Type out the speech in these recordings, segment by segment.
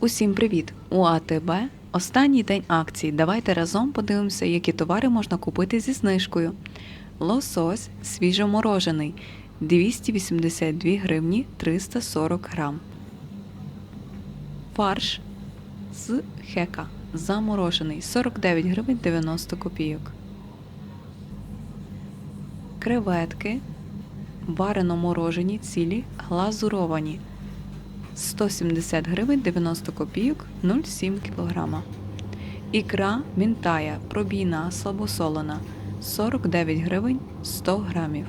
Усім привіт! У АТБ останній день акцій. Давайте разом подивимося, які товари можна купити зі знижкою. Лосось свіжоморожений 282 гривні 340 грам. Фарш з хека заморожений 49 гривень 90 копійок. Креветки варено морожені цілі глазуровані 170 гривень 90 копійок 0,7 кг. Ікра мінтая пробійна слабосолена 49 гривень 100 грамів.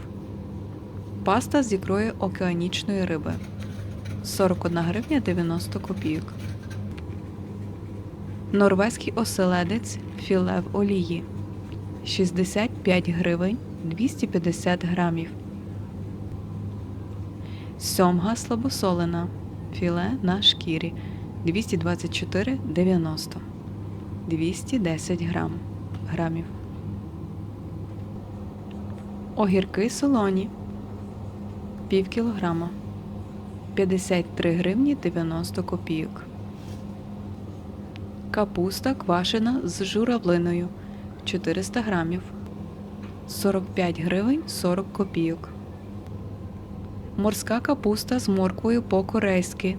Паста з ікрою океанічної риби 41 гривня 90 копійок. Норвезький оселедець філе в олії 65 гривень 250 грамів. Сьомга слабосолена. Філе на шкірі. 224,90 210 грам, грамів. Огірки солоні. Пів кілограма. 53 гривні 90 копійок. Капуста квашена з журавлиною. 400 грамів. 45 гривень 40 копійок. Морська капуста з морквою по-корейськи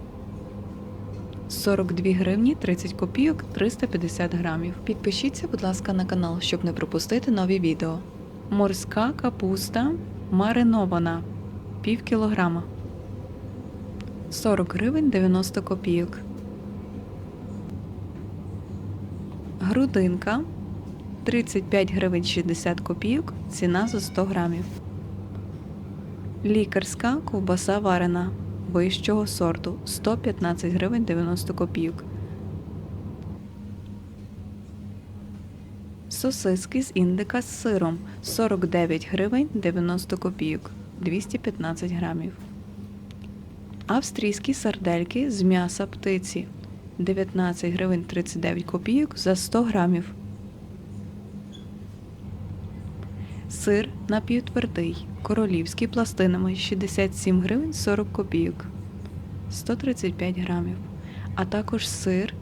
42 гривні 30 копійок 350 грамів. Підпишіться, будь ласка, на канал, щоб не пропустити нові відео. Морська капуста маринована пів кілограма 40 гривень 90 копійок. Грудинка 35 гривень 60 копійок. Ціна за 100 грамів. Лікарська ковбаса варена вищого сорту 115 гривень 90 копійок. Сосиски з індика з сиром 49 гривень 90 копійок 215 грамів. Австрійські сардельки з м'яса птиці 19 гривень 39 копійок за 100 грамів. Сир напівтвердий, королівський пластинами 67 гривень 40 копійок 135 грамів, а також сир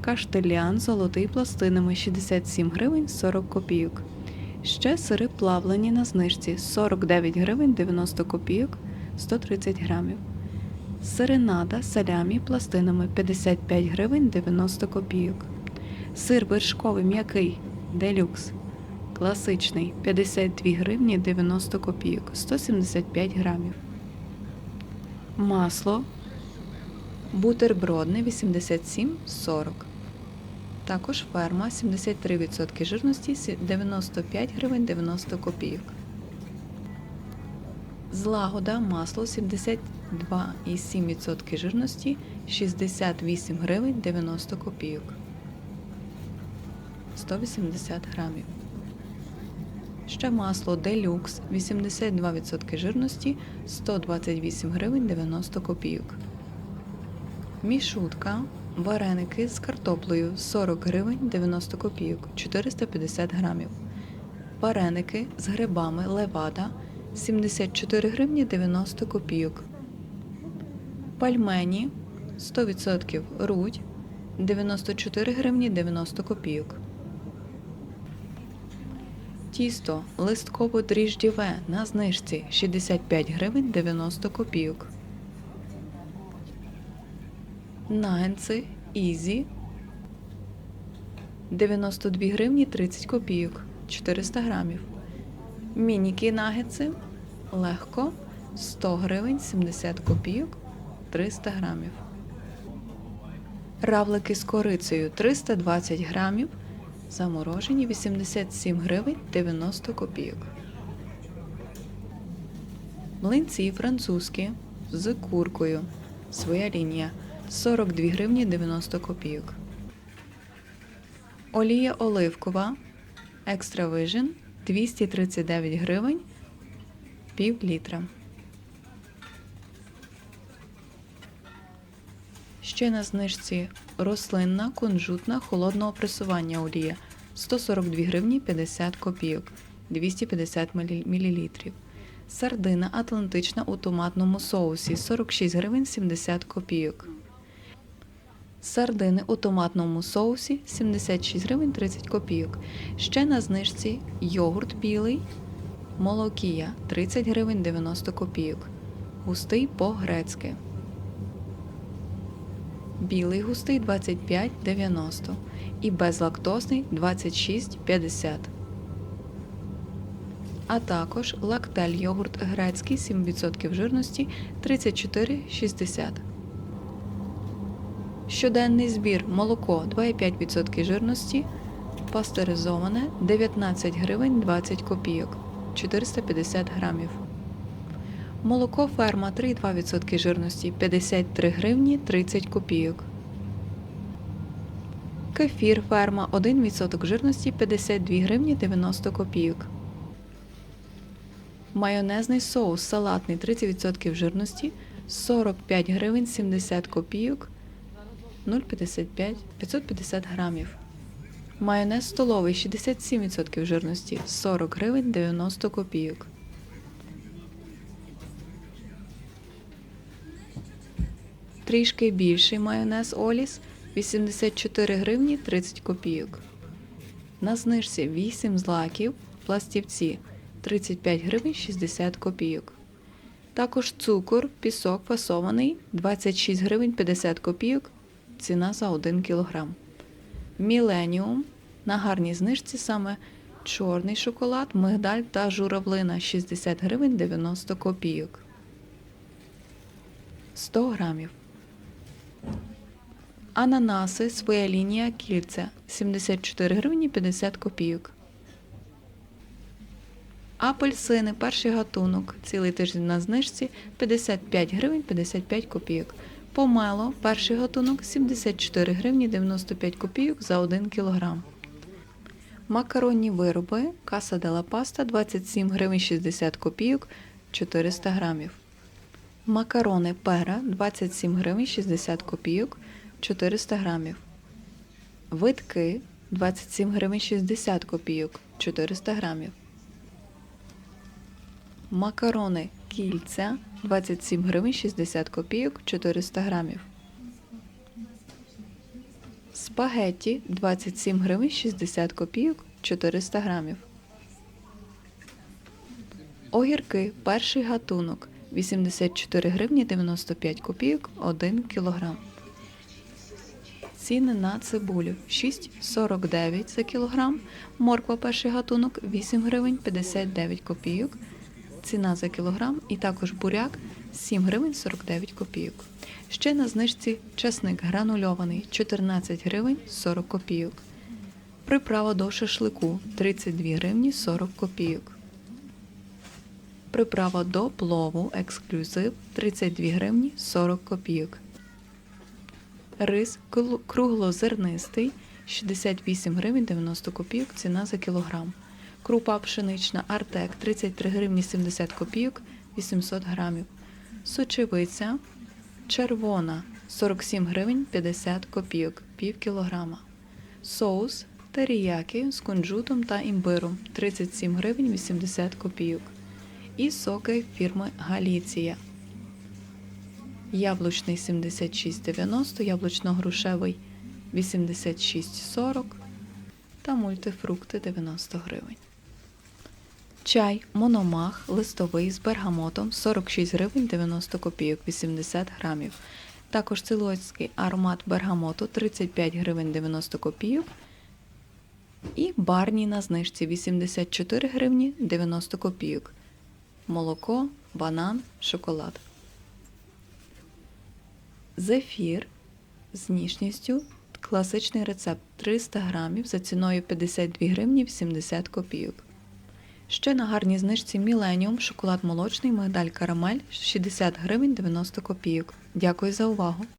каштелян золотий пластинами 67 гривень 40 копійок. Ще сири плавлені на знижці 49 гривень 90 копійок 130 грамів. Сиренада салямі пластинами 55 гривень 90 копійок. Сир вершковий м'який делюкс Класичний 52 гривні 90 копійок 175 грамів. Масло бутербродне 87,40. Також ферма 73% жирності 95 гривень 90 копійок. Злагода масло 72,7% жирності 68 гривень 90 копійок. 180 грамів. Ще масло Делюкс 82% жирності 128 гривень 90 копійок. Мішутка вареники з картоплею 40 гривень 90 копійок 450 грамів. Вареники з грибами левада 74 гривні 90 копійок. Пальмені 100% рудь 94 гривні 90 копійок. Тісто листково дріждєве на знижці 65 гривень 90 копійок. Нагенці Ізі 92 гривні 30 копійок 400 грамів. Мініки нагетси легко 100 гривень 70 копійок 300 грамів. Равлики з корицею 320 грамів Заморожені 87 гривень 90 копійок. Млинці французькі з куркою. Своя лінія 42 гривні 90 копійок. Олія оливкова Extra Vision 239 гривень пів літра. Ще на знижці рослинна, кунжутна, холодного пресування олія 142 гривні 50 копійок 250 мл. Сардина атлантична у томатному соусі 46 гривень 70 копійок. Сардини у томатному соусі 76 гривень 30 копійок. Ще на знижці йогурт білий, молокія 30 гривень 90 копійок. Густий по-грецьки. Білий густий 25,90 і безлактозний 26,50. А також лактель йогурт грецький 7% жирності 34,60. Щоденний збір молоко 2,5% жирності, пастеризоване 19 гривень 20 копійок 450 грамів. Молоко ферма 3,2% жирності 53 гривні 30 копійок. Кефір ферма 1% жирності 52 гривні 90 копійок. Майонезний соус салатний 30% жирності 45 гривень 70 копійок 0,55 550 грамів. Майонез столовий 67% жирності 40 гривень 90 копійок. Трішки більший майонез Оліс 84 гривні 30 копійок. На знижці 8 злаків пластівці 35 гривень 60 копійок. Також цукор, пісок фасований 26 гривень 50 копійок. Ціна за 1 кг. Міленіум на гарній знижці саме чорний шоколад, мигдаль та журавлина 60 гривень 90 копійок. 100 грамів. Ананаси своя лінія кільця 74 гривні 50 копійок. Апельсини перший гатунок. Цілий тиждень на знижці 55 гривень 55 копійок. Помело перший гатунок 74 гривні 95 копійок за 1 кілограм. Макаронні вироби Каса дела паста 27 гривень 60 копійок 400 грамів. Макарони пера 27 гривень 60 копійок 400 грамів. Витки 27 гривень 60 копійок 400 грамів. Макарони кільця 27 гривень 60 копійок 400 грамів. Спагетті 27 гривень 60 копійок 400 грамів. Огірки перший гатунок 84 гривні 95 копійок 1 кілограм. Ціни на цибулю 6,49 за кілограм. Морква перший гатунок 8 гривень 59 копійок. Ціна за кілограм і також буряк 7 гривень 49 копійок. Ще на знижці часник гранульований 14 гривень 40 копійок. Приправа до шашлику 32 гривні 40 копійок. Приправа до плову ексклюзив 32 гривні 40 копійок. Рис кру- круглозернистий 68 гривень 90 копійок ціна за кілограм. Крупа пшенична Артек 33 гривні 70 копійок 800 грамів. Сочевиця червона 47 гривень 50 копійок пів кілограма. Соус теріякі з кунжутом та імбиром 37 гривень 80 копійок. І соки фірми Галіція. Яблучний 76,90, яблучно-грушевий 86,40 та мультифрукти 90 гривень. Чай Мономах листовий з бергамотом 46 гривень 90 копійок 80 грамів. Також цилойський аромат бергамоту 35 гривень 90 копійок. І барні на знижці 84 гривні 90 копійок. Молоко, банан, шоколад. Зефір з ніжністю. Класичний рецепт 300 грамів за ціною 52 гривні 70 копійок. Ще на гарній знижці Міленіум, шоколад молочний, мигдаль карамель 60 гривень 90 копійок. Дякую за увагу!